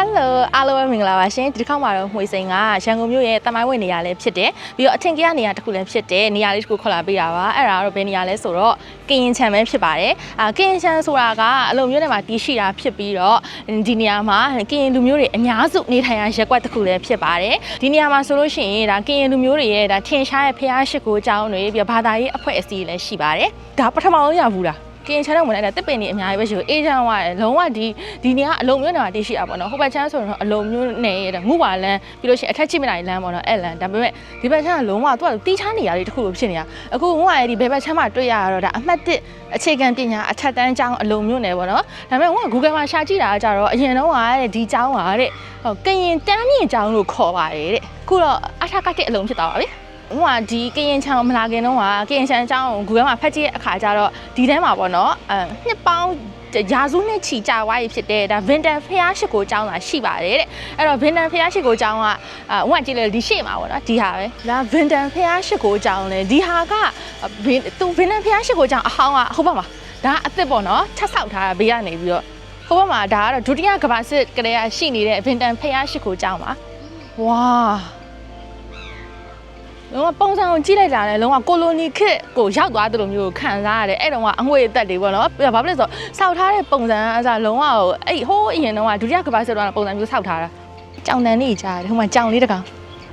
Hello အားလုံးပဲမင်္ဂလာပါရှင်ဒီတစ်ခါမှာတော့မှွေစိန်ကရန်ကုန်မြို့ရဲ့တမိုင်းဝင်နေရာလေးဖြစ်တယ်ပြီးတော့အထင်ကြီးနေရာတစ်ခုလည်းဖြစ်တယ်နေရာလေးတစ်ခုခေါ်လာပေးတာပါအဲ့ဒါကတော့ဘယ်နေရာလဲဆိုတော့ကရင်ချံပဲဖြစ်ပါတယ်အာကရင်ချံဆိုတာကအလုံမြို့နယ်မှာတည်ရှိတာဖြစ်ပြီးတော့ဒီနေရာမှာကရင်လူမျိုးတွေအများစုနေထိုင်ရာရက်ကွက်တစ်ခုလည်းဖြစ်ပါတယ်ဒီနေရာမှာဆိုလို့ရှိရင်ဒါကရင်လူမျိုးတွေရဲ့ဒါထင်ရှားရဲ့ဖျားရှိခိုးအကြောင်းတွေပြီးတော့ဘာသာရေးအဖွဲ့အစည်းလည်းရှိပါတယ်ဒါပထမဆုံးရဘူးလား ကင်ချမ်းတော့ဝင်လိုက်တာတစ်ပင်နေအများကြီးပဲရှိဘူးအေးချမ်းသွားတယ်လုံးဝဒီဒီနေကအလုံးမျိုးနေမှာတည်ရှိတာပေါ့နော်ဟိုဘက်ချမ်းဆိုတော့အလုံးမျိုးနေရတဲ့ငုပါလန်းပြီးလို့ရှိရင်အထက်ချိမနိုင်လန်းပေါ့နော်အဲ့လန်းဒါပေမဲ့ဒီဘက်ချမ်းကလုံးဝသူကတီးချမ်းနေရလေးတစ်ခုလိုဖြစ်နေတာအခုငုပါရဲ့ဒီဘယ်ဘက်ချမ်းမှာတွေ့ရတော့ဒါအမှတ်1အခြေခံပညာအထက်တန်းကျောင်းအလုံးမျိုးနေပေါ့နော်ဒါပေမဲ့ငုက Google မှာရှာကြည့်တာကကြတော့အရင်တော့ကတဲ့ဒီကျောင်းကတဲ့ဟိုကရင်တန်းမြင့်ကျောင်းလို့ခေါ်ပါတယ်တဲ့အခုတော့အထက်ကတဲ့အလုံးဖြစ်သွားပါပြီ ဟိုကဒီကရင်ချောင်းမလာခင်တော့ကကရင်ချောင်းအကြောင်းကို Google မှာဖတ်ကြည့်တဲ့အခါကျတော့ဒီထဲမှာပေါ့နော်အဲနှစ်ပေါင်းရာစုနှစ်ချီကြာဝါးရဖြစ်တဲ့ဒါဗင်တန်ဖျားရှိကိုအကြောင်းလာရှိပါတယ်တဲ့အဲ့တော့ဗင်တန်ဖျားရှိကိုအကြောင်းကအာဟိုကကြည့်လေဒီရှေ့မှာပေါ့နော်ဒီဟာပဲဒါဗင်တန်ဖျားရှိကိုအကြောင်းလေဒီဟာကဗင်သူဗင်တန်ဖျားရှိကိုအကြောင်းအဟောင်းကဟုတ်ပါမှာဒါအစ်စ်ပေါ့နော်ထပ်ဆောက်ထားတာဘေးကနေပြီးတော့ဟိုဘက်မှာဒါကတော့ဒုတိယကမ္ဘာစစ်ကလေးကရှိနေတဲ့ဗင်တန်ဖျားရှိကိုအကြောင်းပါဝါ လုံးဝပုံစံကိုကြည့်လိုက်တာလည်းလုံးဝကိုလိုနီခေတ်ကိုရောက်သွားတယ်လို့မျိုးခံစားရတယ်အဲ့တုန်းကအငွေအသက်တွေပေါ့နော်ဘာဖြစ်လဲဆိုတော့စောက်ထားတဲ့ပုံစံအစားလုံးဝဟိုအဲ့ဟိုးအရင်တုန်းကဒုတိယကမ္ဘာစစ်တုန်းကပုံစံမျိုးစောက်ထားတာကြောင်တန်နေကြားတယ်ဟိုမှာကြောင်လေးတကောင်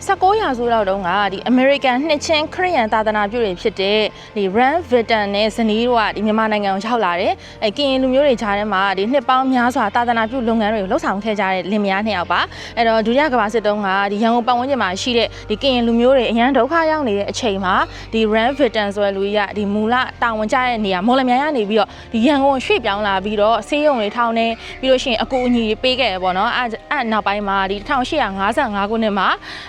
19ရာစုလောက်တုန်းကဒီ American နှစ်ချင်းခရစ်ယာန်သာသနာပြုတွေဖြစ်တဲ့ဒီ Rand Vitan နဲ့ဇနီးတို့ကဒီမြန်မာနိုင်ငံကိုရောက်လာတယ်။အဲကရင်လူမျိုးတွေကြားထဲမှာဒီနှစ်ပေါင်းများစွာသာသနာပြုလုပ်ငန်းတွေကိုလှုပ်ဆောင်ခဲ့ကြတဲ့လင်မယားနှစ်ယောက်ပါ။အဲ့တော့ဒုတိယကမ္ဘာစစ်တုန်းကဒီရန်ကုန်ပတ်ဝန်းကျင်မှာရှိတဲ့ဒီကရင်လူမျိုးတွေအရန်ဒုက္ခရောက်နေတဲ့အချိန်မှာဒီ Rand Vitan ဆိုတဲ့လူကြီးကဒီမူလတာဝန်ကျတဲ့နေရာမော်လမြိုင်ကနေပြီးတော့ဒီရန်ကုန်ကိုရွှေ့ပြောင်းလာပြီးတော့ဆေးရုံတွေထောင်နေပြီးလို့ရှိရင်အကူအညီတွေပေးခဲ့ရပေါ့နော်အဲ့အဲ့နောက်ပိုင်းမှာဒီ1855ခုနှစ်မှာ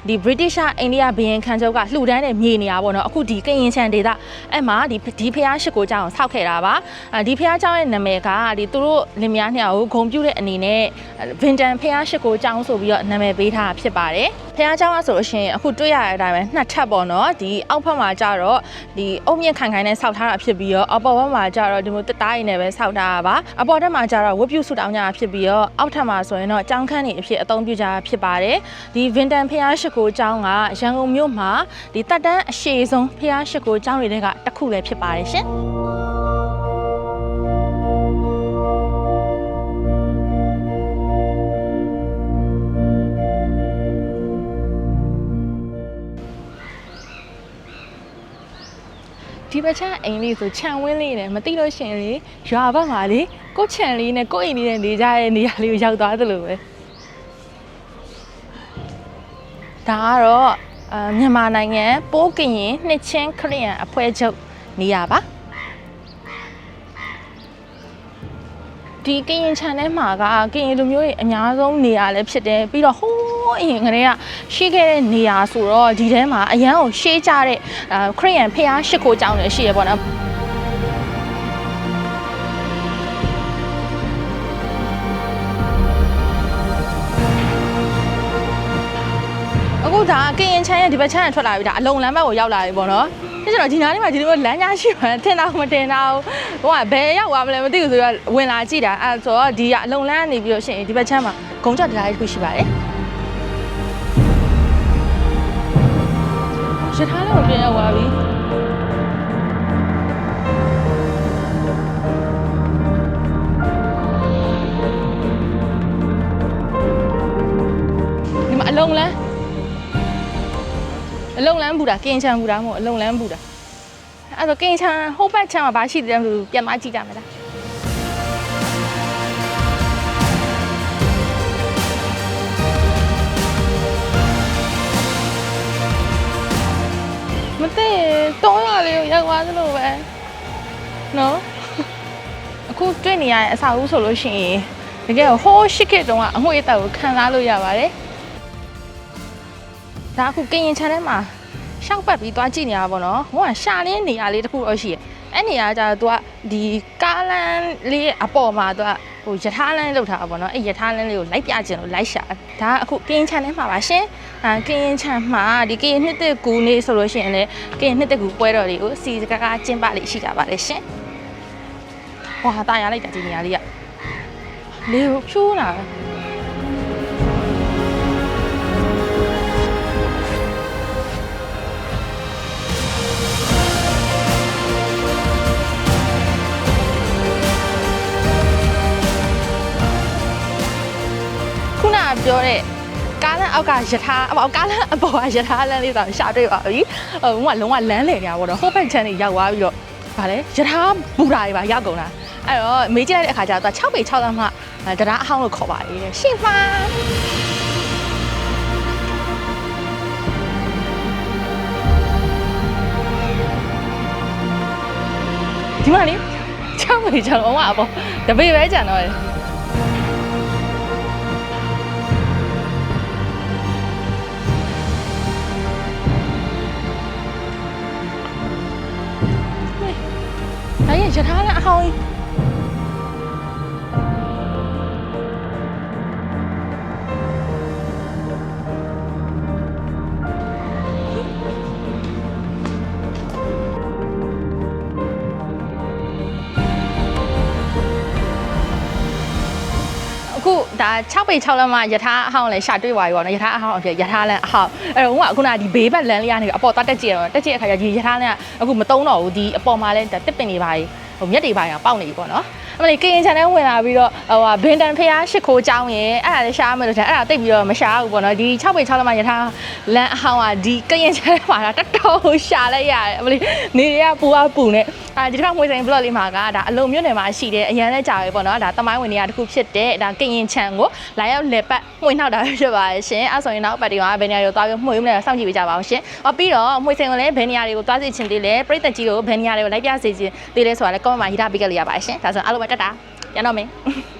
ဒီ British အိန္ဒိယဘီရင်ခံချုပ်ကလှူဒန်းတဲ့မြေနေရာပေါ့နော်အခုဒီကရင်ချန်ဒေသအဲ့မှာဒီဒီဖျားရှိကိုကြောင်ဆောက်ခဲ့တာပါအဲဒီဖျားကြောင်ရဲ့နာမည်ကဒီသူတို့လင်မယားနှစ်ယောက်ကိုဂုံပြုတဲ့အနေနဲ့ဗင်တန်ဖျားရှိကိုကြောင်ဆိုပြီးတော့နာမည်ပေးထားတာဖြစ်ပါတယ်ဖျားကြောင်ကဆိုလို့ရှိရင်အခုတွေ့ရတဲ့အတိုင်းပဲနှစ်ထပ်ပေါ့နော်ဒီအောက်ဖက်မှာကျတော့ဒီအုံမြင့်ခိုင်ခိုင်နဲ့ဆောက်ထားတာဖြစ်ပြီးတော့အပေါ်ဘက်မှာကျတော့ဒီလိုတက်သားရည်နဲ့ပဲဆောက်ထားတာပါအပေါ်ထက်မှာကျတော့ဝတ်ပြုဆုတောင်းကြတာဖြစ်ပြီးတော့အောက်ထပ်မှာဆိုရင်တော့ကြောင်ခန်းနေအဖြစ်အသုံးပြုကြတာဖြစ်ပါတယ်ဒီဗင်တန်ဖျားရှိကိုကြောင်ကရန်ကုန်မြို့မှာဒီတက်တန်းအရှိဆုံးဖျားရှိကိုကျောင်းတွေကတစ်ခုလည်းဖြစ်ပါတယ်ရှင်ဒီဘက်ချမ်းအိမ်လေးဆိုခြံဝင်းလေးနဲ့မသိလို့ရှရင်လေရွာဘက်မှာလေကိုယ့်ခြံလေးနဲ့ကိုယ့်အိမ်လေးနဲ့နေကြတဲ့နေရာလေးကိုရောက်သွားသလိုပဲ ဒါကတော့အာမြန်မာနိုင်ငံပိုးကရင်နှစ်ချင်းခရီးယန်အဖွဲ့ချုပ်နေရာပါဒီကရင်ခြံထဲမှာကကရင်လူမျိုးတွေအများဆုံးနေရာလည်းဖြစ်တယ်ပြီးတော့ဟိုးအရင်ကတည်းကရှိခဲ့တဲ့နေရာဆိုတော့ဒီထဲမှာအရန်ကိုရှေးကြတဲ့အာခရီးယန်ဖျားရှိခိုးကြောင်းလည်းရှိရပေါ့နော် ဒါကရင်ချမ်းရဲ့ဒီဘက်ချမ်းကထွက်လာပြီဒါအလုံလမ်းဘက်ကိုရောက်လာပြီပေါ့နော်ဒီကျတော့ဒီနားလေးမှာဒီလိုမျိုးလမ်းကြားရှိမှထင်တော့မတင်တော့ဟိုကဘယ်ရောက်သွားမလဲမသိဘူးဆိုတော့ဝင်လာကြည့်တာအဲဆိုတော့ဒီကအလုံလမ်းကနေပြီးတော့ရှင်ဒီဘက်ချမ်းမှာဂုံကြော့တရားလေးတစ်ခုရှိပါတယ်ရထားလေးကိုပြန်ရောက်သွားပြီဒီမှာအလုံလမ်း အလုံလန်းဘူးတာကင်းချမ်းဘူးတာမဟုတ်အလုံလန်းဘူးတာအဲ့တော့ကင်းချမ်းဟိုဘက်ချမ်းမှာဘာရှိတယ်လဲမသိဘူးပြန်မကြည့်ကြမယ်လားမသိတော့ရလေးကိုရောက်သွားသလိုပဲနော်အခုတွေ့နေရတဲ့အစာဦးဆိုလို့ရှိရင်တကယ်ဟိုးရှစ်ခေတ်တုန်းကအငွေ့အသက်ကိုခံစားလို့ရပါတယ် ဒါအခုကရင်ချမ်းထဲမှာရှောက်ပတ်ပြီးသွားကြည့်နေရတာပေါ့နော်ဟိုကရှာလင်းနေရာလေးတစ်ခုတော့ရှိရယ်အဲ့နေရာကကျတော့ तू ကဒီကားလမ်းလေးအပေါ်မှာ तू ကဟိုယထာလမ်းလောက်ထားတာပေါ့နော်အဲ့ယထာလမ်းလေးကိုလိုက်ပြချင်လို့လိုက်ရှာဒါကအခုကင်းချန်ထဲမှာပါရှင်အာကင်းချန်မှာဒီကင်းနှစ်သက်ကူနေဆိုလို့ရှိရင်လေကင်းနှစ်သက်ကူပွဲတော်လေးကိုစီကကားကျင်းပလေးရှိကြပါတယ်ရှင်ဟွာတာရလိုက်တာဒီနေရာလေးကလေးကိုဖြိုးလာ ပြောတဲ့ကားလမ်းအောက်ကယထာအပေါ်ကားလမ်းအပေါ်ကယထာလမ်းလေးဆိုရှာတွေ့ပါပြီဟိုကလုံးဝလမ်းလေနေတာပေါ့နော်ဟိုဘက်ချမ်းတွေရောက်သွားပြီးတော့ဗာလဲယထာဘူတာတွေပါရောက်ကုန်တာအဲ့တော့မေးကြည့်လိုက်တဲ့အခါကျတော့6ပေ6လမ်းမှတရားအဟောင်းလို့ခေါ်ပါလေတဲ့ရှင်ပါဒီမှာလေ6ပေ6လုံးဝအပေါ်တပေပဲကြံတော့ တယ်။အဲ့ရရ ဒါ6ပေ6လမ်းမှာယထာအဟောင်းလည်းရှာတွေ့သွားပြီပေါ့နော်ယထာအဟောင်းဖြစ်ယထာလမ်းအဟောင်းအဲ့တော့ကခုနကဒီဘေးဘက်လမ်းလေးကနေအပေါ်သွားတက်ကြည့်ရတော့တက်ကြည့်တဲ့အခါကျဒီယထာလမ်းကအခုမတုံးတော့ဘူးဒီအပေါ်မှာလည်းတစ်ပင်နေပါ යි ဟိုမြက်တွေပါရပေါက်နေပြီပေါ့နော်အမလေးကရင်ချန်ထဲဝင်လာပြီးတော့ဟိုဟာဘင်တန်ဖျားရှစ်ခိုးចောင်းရင်အဲ့ဒါလည်းရှားမယ်လို့ထင်အဲ့ဒါတိတ်ပြီးတော့မရှားဘူးပေါ့နော်ဒီ6ပေ6လမ်းမှာယထာလမ်းအဟောင်းကဒီကရင်ချန်ထဲမှာတတော်ရှာလိုက်ရတယ်အမလေးနေတွေကပူအပူနဲ့အဲဒီတစ်ခါငွေဆိုင် blog လေးမှာကဒါအလုံးမြို့နယ်မှာရှိတဲ့အရန်လဲကြာပဲပေါ့နော်ဒါတမိုင်းဝင်နေရတစ်ခုဖြစ်တဲ့ဒါကရင်ချန်ကိုလာရောက်လေပတ်မှွေနှောက်တာဖြစ်ပါရဲ့ရှင်အဲ့ဆိုရင်နောက်ပတ်ဒီမှာဘယ်နေရာတွေကိုသွားပြီးမှွေမလဲစောင့်ကြည့်ပေးကြပါအောင်ရှင်။အော်ပြီးတော့မှွေဆိုင်ကိုလည်းဘယ်နေရာတွေကိုသွားစီချင်သေးလဲပြိတ္တကြီးကိုဘယ်နေရာတွေကိုလိုက်ပြစေချင်သေးလဲဆိုတာလည်း comment မှာရေးထားပေးကြလို့ရပါတယ်ရှင်။ဒါဆိုရင်အားလုံးပဲတက်တာ။ပြန်တော့မင်း။